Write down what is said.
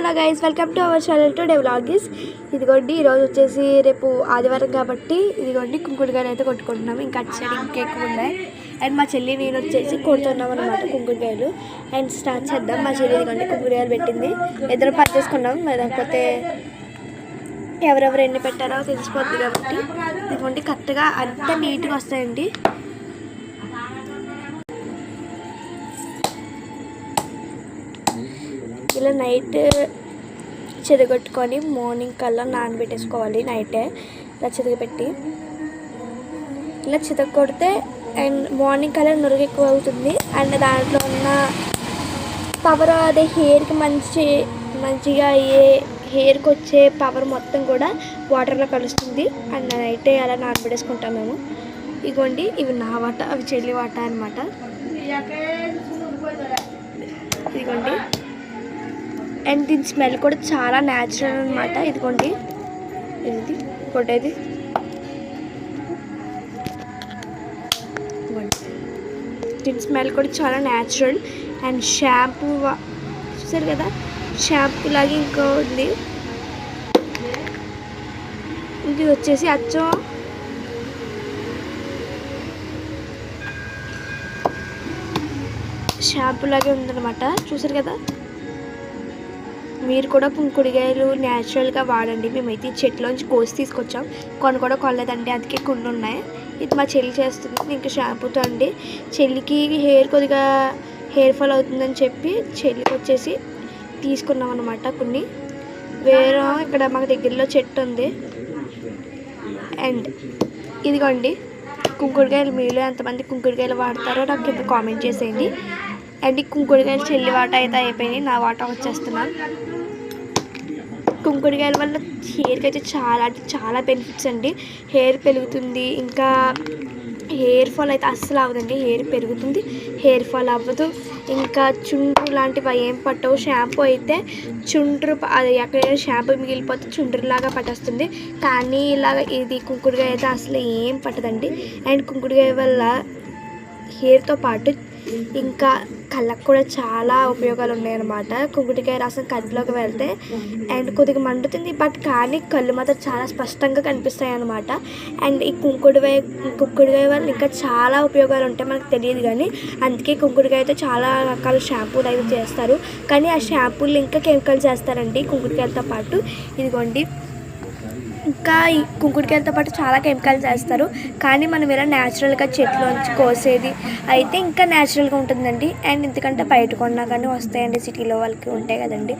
Hello guys welcome to our channel to డెవలాగిస్ ఇదిగోండి ఈరోజు వచ్చేసి రేపు ఆదివారం కాబట్టి ఇదిగోండి కుంకుడుగాయలు అయితే కొట్టుకుంటున్నాము ఇంకా అటు సైడ్ ఎక్కువ ఉన్నాయి. అండ్ మా చెల్లి నేను వచ్చేసి కొడుతున్నాం అనమాట కుంకుడుగాయలు అండ్ స్టార్ట్ చేద్దాం. మా చెల్లి ఇదిగోండి కుంకుడుగాయలు పెట్టింది. ఇద్దరు పర్చేసుకున్నాం లేకపోతే ఎవరెవరు ఎన్ని పెట్టారో తెలిసిపోద్ది కాబట్టి. ఇదిగోండి కరెక్ట్గా అంత నీట్గా వస్తాయండి. ఇలా నైట్ చెదగొట్టుకొని మార్నింగ్ కల్లా నానబెట్టేసుకోవాలి నైటే. ఇలా చెదగపెట్టి ఇలా చితక కొడితే అండ్ మార్నింగ్ కల్లా నురుగు ఎక్కువ అవుతుంది అండ్ దాంట్లో ఉన్న పవర్ అదే హెయిర్కి మంచి మంచిగా ఏ హెయిర్కి వచ్చే పవర్ మొత్తం కూడా వాటర్లో కలుస్తుంది. అండ్ నైటే అలా నానబెట్టేసుకుంటాం మేము. ఇగోండి ఇవి నా వాట అవి చెల్లి వాట అనమాట ఇదిగోండి. అండ్ దీని స్మెల్ కూడా చాలా న్యాచురల్ అనమాట ఇదిగోండి. ఇది. కొట్టేది దీని స్మెల్ కూడా చాలా న్యాచురల్ అండ్ షాంపూ చూసారు కదా? షాంపూ లాగా ఇంకో ఉంది. ఇది వచ్చేసి అచ్చం. షాంపూ లాగే ఉందన్నమాట. చూసారు కదా? మీరు కూడా కుంకుడుగాయలు న్యాచురల్గా వాడండి. మేమైతే ఈ చెట్లోంచి కోసి తీసుకొచ్చాం. కొన్ని కూడా కొనలేదండి. అందుకే కొన్ని ఉన్నాయి. ఇది మా చెల్లి చేస్తుంది. ఇంకా షాంపూతో అండి. చెల్లికి హెయిర్ కొద్దిగా హెయిర్ ఫాల్ అవుతుందని చెప్పి చెల్లికి వచ్చేసి తీసుకున్నాం అనమాట కొన్ని. వేరే ఇక్కడ మాకు దగ్గరలో చెట్టు ఉంది. అండ్ ఇదిగోండి. కుంకుడుకాయలు మీలో ఎంతమంది కుంకుడుకాయలు వాడతారో నాకు కింద కామెంట్ చేసేయండి. అండ్ ఈ కుంకుడుకాయలు చెల్లి వాట అయితే అయిపోయినాయి. నా వాట వచ్చేస్తున్నాను కుంకుడుకాయల వల్ల హెయిర్కి అయితే చాలా అంటే చాలా బెనిఫిట్స్ అండి. హెయిర్ పెరుగుతుంది. ఇంకా హెయిర్ ఫాల్ అయితే అస్సలు అవ్వదండి. హెయిర్ పెరుగుతుంది. హెయిర్ ఫాల్ అవ్వదు. ఇంకా చుండ్రు లాంటివి ఏం పట్టవు. షాంపూ అయితే చుండ్రు అది ఎక్కడైనా షాంపూ మిగిలిపోతే చుండ్రులాగా పట్టేస్తుంది. కానీ ఇలాగ ఇది కుంకుడుకాయ అయితే అసలు ఏం పట్టదండి. అండ్ కుంకుడుకాయ వల్ల హెయిర్తో పాటు ఇంకా కళ్ళకు కూడా చాలా ఉపయోగాలు ఉన్నాయన్నమాట కుంకుడికాయ రసం కంటిలోకి వెళ్తే అండ్ కొద్దిగా మండుతుంది. బట్ కానీ కళ్ళు మాత్రం చాలా స్పష్టంగా కనిపిస్తాయి అనమాట అండ్ ఈ కుంకుడుకాయ కుంకుడుకాయ వల్ల ఇంకా చాలా ఉపయోగాలు ఉంటాయి మనకు తెలియదు కానీ అందుకే కుంకుడుకాయతో చాలా రకాల షాంపూలు అయితే చేస్తారు. కానీ ఆ షాంపూలు ఇంకా కెమికల్స్ చేస్తారండి కుంకుడుకాయలతో పాటు. ఇదిగోండి. ఇంకా ఈ కుంకుడుకాయలతో పాటు చాలా కెమికల్స్ వేస్తారు. కానీ మనం ఇలా న్యాచురల్గా చెట్లోంచి కోసేది అయితే ఇంకా న్యాచురల్గా ఉంటుందండి. అండ్ ఎందుకంటే బయట కొన్నా కానీ వస్తాయండి సిటీలో వాళ్ళకి ఉంటాయి కదండి.